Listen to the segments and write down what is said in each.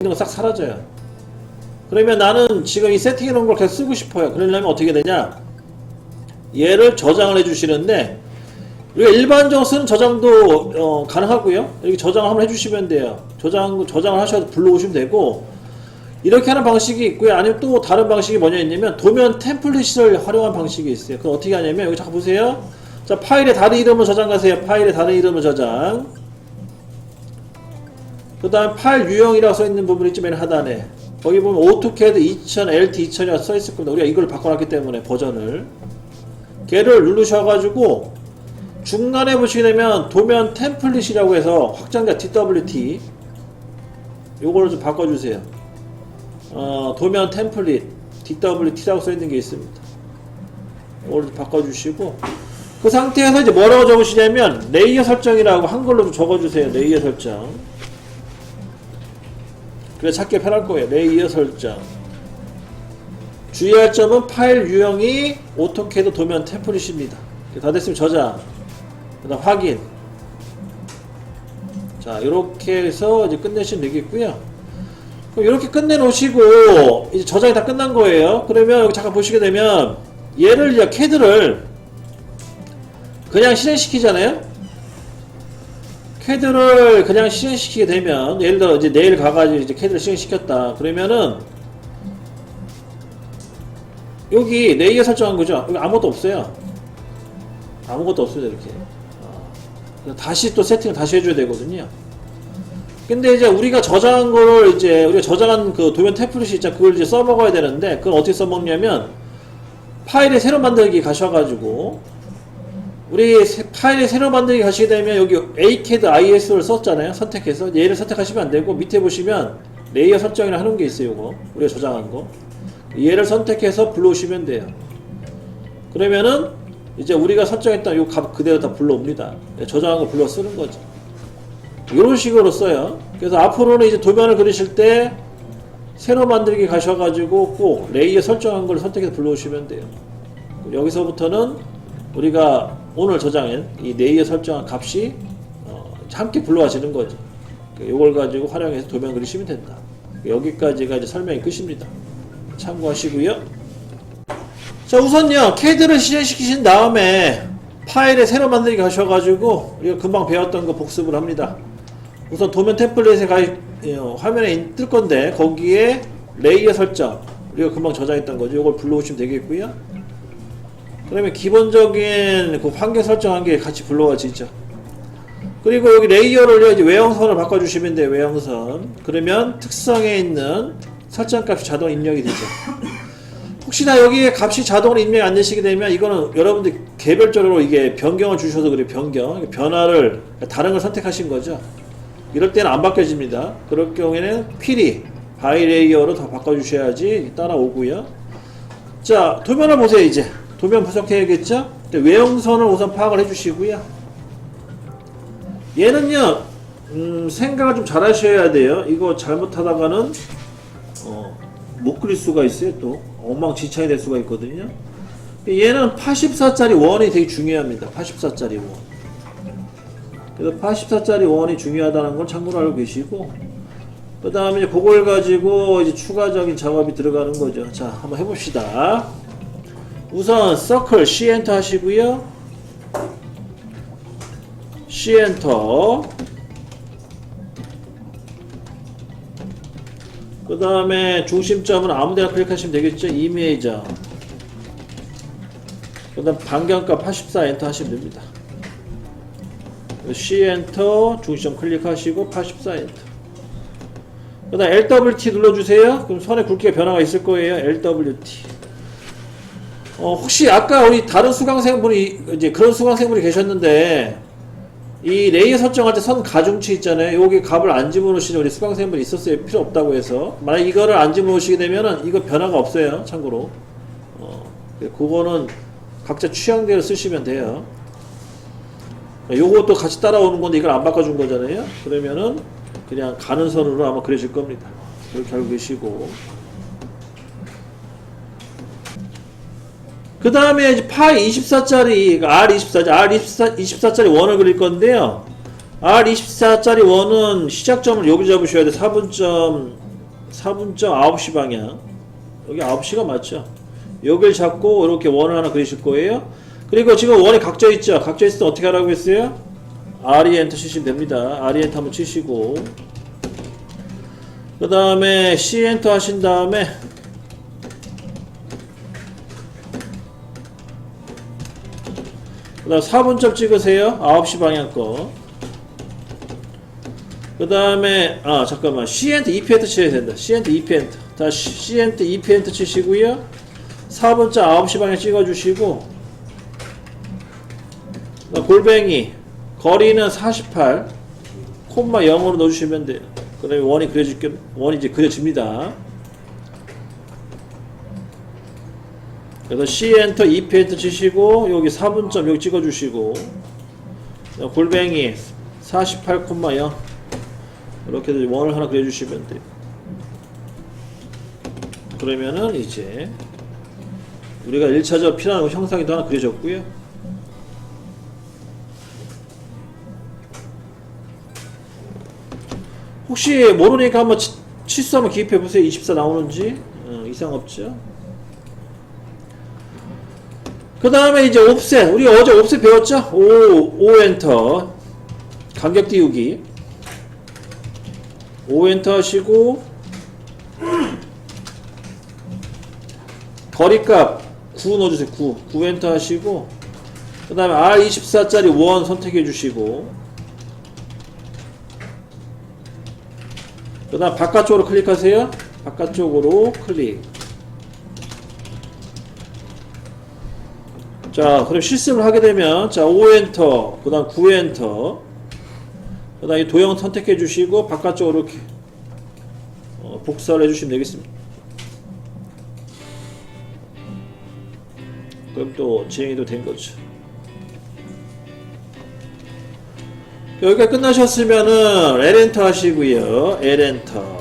있는 거 싹 사라져요. 그러면 나는 지금 이 세팅해 놓은 걸 계속 쓰고 싶어요. 그러려면 어떻게 되냐? 얘를 저장을 해 주시는데 우리가 일반적으로 쓰는 저장도 어, 가능하고요. 이렇게 저장을 한번 해주시면 돼요. 저장 저장을 하셔도 불러오시면 되고 이렇게 하는 방식이 있고요. 아니면 또 다른 방식이 뭐냐 있냐면 도면 템플릿을 활용한 방식이 있어요. 그럼 어떻게 하냐면 여기 잠깐 보세요. 자 파일에 다른 이름을 저장하세요. 파일에 다른 이름을 저장. 그 다음 파일 유형이라고 써있는 부분이 있지 맨 하단에. 거기 보면 오토캐드 2000 LT 2000이라고 써있을 겁니다. 우리가 이걸 바꿔놨기 때문에 버전을. 걔를 누르셔가지고 중간에 보시게 되면 도면 템플릿이라고 해서 확장자 DWT 요거를 좀 바꿔주세요. 어, 도면 템플릿 DWT라고 써있는 게 있습니다. 요거를 좀 바꿔주시고. 그 상태에서 이제 뭐라고 적으시냐면 레이어 설정이라고 한글로 좀 적어주세요. 레이어 설정 그래 찾기 편할 거예요. 레이어 설정. 주의할 점은 파일 유형이 오토캐드 도면 템플릿입니다. 다 됐으면 저장. 그 다음 확인. 자, 이렇게 해서 이제 끝내시면 되겠고요. 그럼 이렇게 끝내 놓으시고, 이제 저장이 다 끝난 거예요. 그러면 여기 잠깐 보시게 되면, 얘를 이제 캐드를 그냥 실행시키잖아요? 캐드를 그냥 실행시키게 되면 예를 들어 이제 내일 가가지고 이제 캐드를 실행시켰다. 그러면은 여기 레이어 설정한 거죠? 여기 아무것도 없어요. 아무것도 없습니다 이렇게. 어, 다시 또 세팅을 다시 해줘야 되거든요. 근데 이제 우리가 저장한 거를 이제 우리가 저장한 그 도면 템플릿이 있잖아. 그걸 이제 써먹어야 되는데 그건 어떻게 써먹냐면 파일에 새로 만들기 가셔가지고 우리 새- 파일에 새로 만들기 가시게 되면 여기 ACAD IS를 썼잖아요. 선택해서 얘를 선택하시면 안 되고 밑에 보시면 레이어 설정이라 하는 게 있어요. 이거 우리가 저장한 거 얘를 선택해서 불러오시면 돼요. 그러면은 이제 우리가 설정했던 요값 그대로 다 불러옵니다. 네, 저장한 거 불러 쓰는 거죠. 이런 식으로 써요. 그래서 앞으로는 이제 도면을 그리실 때 새로 만들기 가셔가지고 꼭 레이어 설정한 걸 선택해서 불러오시면 돼요. 여기서부터는 우리가 오늘 저장한 이 레이어 설정한 값이 어, 함께 불러와지는 거죠. 이걸 가지고 활용해서 도면 그리시면 된다. 여기까지가 이제 설명이 끝입니다. 참고하시고요. 자 우선요 캐드를 실행시키신 다음에 파일에 새로 만들기 가셔가지고 우리가 금방 배웠던 거 복습을 합니다. 우선 도면 템플릿에 가 어, 화면에 뜰 건데 거기에 레이어 설정 우리가 금방 저장했던 거죠. 이걸 불러오시면 되겠고요. 그러면 기본적인 그 환경 설정한 게 같이 불러와지죠. 그리고 여기 레이어를 이제 외형선을 바꿔주시면 돼요. 외형선. 그러면 특성에 있는 설정값이 자동 입력이 되죠. 혹시나 여기에 값이 자동으로 입력이 안 되시게 되면 이거는 여러분들 개별적으로 이게 변경을 주셔서 그래 변경 변화를 다른 걸 선택하신 거죠. 이럴 때는 안 바뀌어집니다. 그럴 경우에는 퀴리 바이 레이어로 다 바꿔주셔야지 따라오고요. 자 도면을 보세요 이제 도면 분석해야겠죠? 외형선을 우선 파악을 해주시고요. 얘는요 음, 생각을 좀 잘 하셔야 돼요. 이거 잘못하다가는 어, 못 그릴 수가 있어요 또 엉망진창이 될 수가 있거든요. 얘는 84짜리 원이 되게 중요합니다. 84짜리 원. 그래서 84짜리 원이 중요하다는 걸 참고로 알고 계시고 그 다음에 그걸 가지고 이제 추가적인 작업이 들어가는 거죠. 자 한번 해봅시다. 우선 서클 C 엔터 하시고요. C 엔터. 그 다음에 중심점은 아무데나 클릭하시면 되겠죠. 이미저. 그 다음 반경값 84 엔터 하시면 됩니다. C 엔터 중심 클릭하시고 84 엔터. 그 다음 LWT 눌러주세요. 그럼 선의 굵기가 변화가 있을 거예요. LWT. 어, 혹시 아까 우리 다른 수강생분이 이제 그런 수강생분이 계셨는데 이 레이어 설정할 때 선 가중치 있잖아요. 여기 값을 안 집어넣으시는 우리 수강생분이 있었어요. 필요 없다고 해서 만약 이거를 안 집어넣으시게 되면은 이거 변화가 없어요. 참고로 어, 그거는 각자 취향대로 쓰시면 돼요. 요것도 같이 따라오는 건데 이걸 안 바꿔준 거잖아요. 그러면은 그냥 가는 선으로 아마 그려질 겁니다. 그렇게 알고 계시고. 그 다음에 파이 24짜리, R24, R24, 24짜리 원을 그릴 건데요. R24짜리 원은 시작점을 여기 잡으셔야 돼. 4분점 4분점 9시 방향. 여기 9시가 맞죠? 여길 잡고 이렇게 원을 하나 그리실 거예요. 그리고 지금 원이 각져 있죠? 각져 있을 때 어떻게 하라고 했어요? RE 엔터 치시면 됩니다. RE 엔터 한번 치시고. 그 다음에 C 엔터 하신 다음에 그 다음 4분점 찍으세요. 9시 방향 거그 다음에 아 잠깐만. C엔터 EP엔터 쳐야 된다. C엔터 EP엔터 다시 C엔터 EP엔터 치시고요. 4번째 9시 방향 찍어주시고. 그다음 골뱅이. 거리는 48 콤마 0으로 넣어주시면 돼요. 그 다음에 원이 그려질 원이 이제 그려집니다 그래서 C엔터 EP엔터 치시고 여기 4분점 여기 찍어주시고 골뱅이 48,0 이렇게 해서 원을 하나 그려주시면 돼요. 그러면은 이제 우리가 1차적 필요한 형상이 또 하나 그려졌고요. 혹시 모르니까 한번 치, 치수 한번 기입해 보세요. 24 나오는지 어, 이상 없죠. 그 다음에 이제 옵셋. 우리 어제 옵셋 배웠죠? 5, 5 엔터. 간격 띄우기. 5 엔터 하시고 거리값 9 넣어주세요 9 9 엔터 하시고 그 다음에 R24짜리 원 선택해 주시고 그 다음 바깥쪽으로 클릭하세요. 바깥쪽으로 클릭 자 그럼 실습을 하게 되면 자 5 엔터 그 다음 9 엔터 그 다음 이 도형 선택해 주시고 바깥쪽으로 이렇게 어, 복사를 해 주시면 되겠습니다. 그럼 또 진행이 된 거죠. 여기가 끝나셨으면은 L 엔터 하시고요. L 엔터.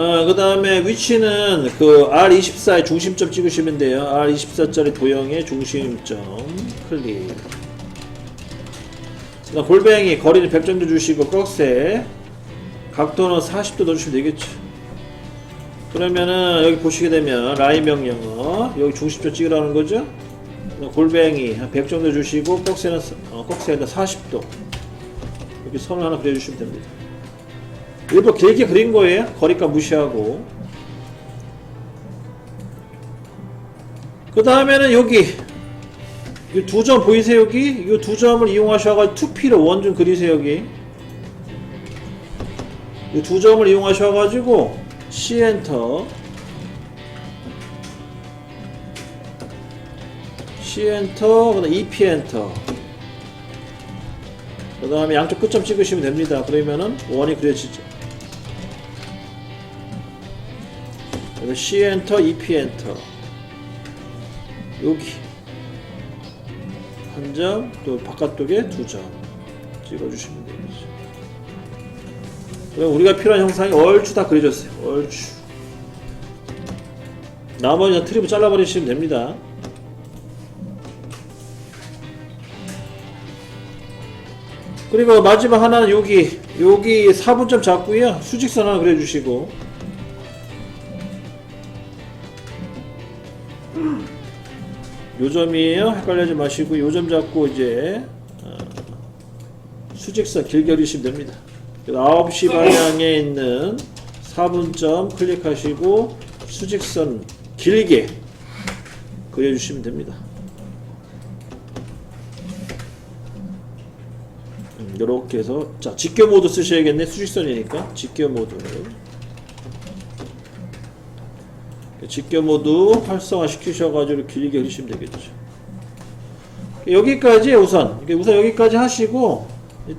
어, 그 다음에 위치는 그 R24의 중심점 찍으시면 돼요. R24짜리 도형의 중심점. 클릭. 그다음 골뱅이 거리는 100 정도 주시고 꺽쇠. 각도는 40도 넣어주시면 되겠죠. 그러면은 여기 보시게 되면 라인 명령어 여기 중심점 찍으라는 거죠? 골뱅이 한 100 정도 주시고 꺽쇠는 어, 꺽쇠에다 40도. 이렇게 선을 하나 그려주시면 됩니다 일부러 길게 그린 거예요? 거리값 무시하고. 그 다음에는 여기 이 두 점 보이세요 여기? 이 두 점을 이용하셔가지고 2P로 원좀 그리세요 여기. 이 두 점을 이용하셔가지고 C 엔터 C 엔터 그 다음 EP 엔터. 그 다음에 양쪽 끝점 찍으시면 됩니다. 그러면은 원이 그려지죠 그래서 C 엔터 EP 엔터 여기 한 점, 또 바깥쪽에 두 점 찍어주시면 되겠죠. 우리가 필요한 형상이 얼추 다 그려졌어요. 얼추. 나머지는 트립을 잘라버리시면 됩니다. 그리고 마지막 하나는 여기, 여기 4분점 잡고요. 수직선 하나 그려주시고. 요점이에요. 헷갈리지 마시고 요점 잡고 이제 어, 수직선 길게 그리시면 됩니다. 9시 방향에 있는 4분점 클릭하시고 수직선 길게 그려주시면 됩니다. 음, 이렇게 해서 자 직교 모드 쓰셔야겠네 수직선이니까 직교 모드 직교 모드 활성화 시키셔가지고 길게 그리시면 되겠죠. 여기까지 우선 우선 여기까지 하시고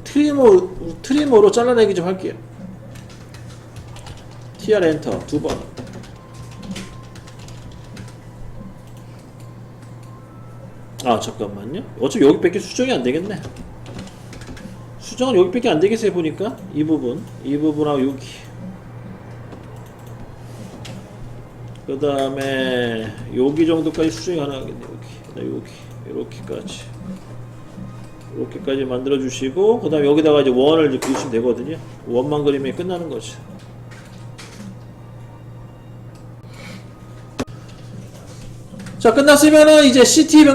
트리머 트리머로 잘라내기 좀 할게요. TR 엔터 두 번. 아 잠깐만요. 어차피 여기밖에 수정이 안 되겠네. 수정은 여기밖에 안 되겠어요 보니까 이 부분 이 부분하고 여기. 그 다음에 여기 정도까지 수정이 가능하겠네 여기. 여기 이렇게까지. 이렇게까지 만들어 주시고 그 다음에 여기다가 이제 원을 이제 그리시면 되거든요. 원만 그리면 끝나는 거죠. 자 끝났으면은 이제 CT 변경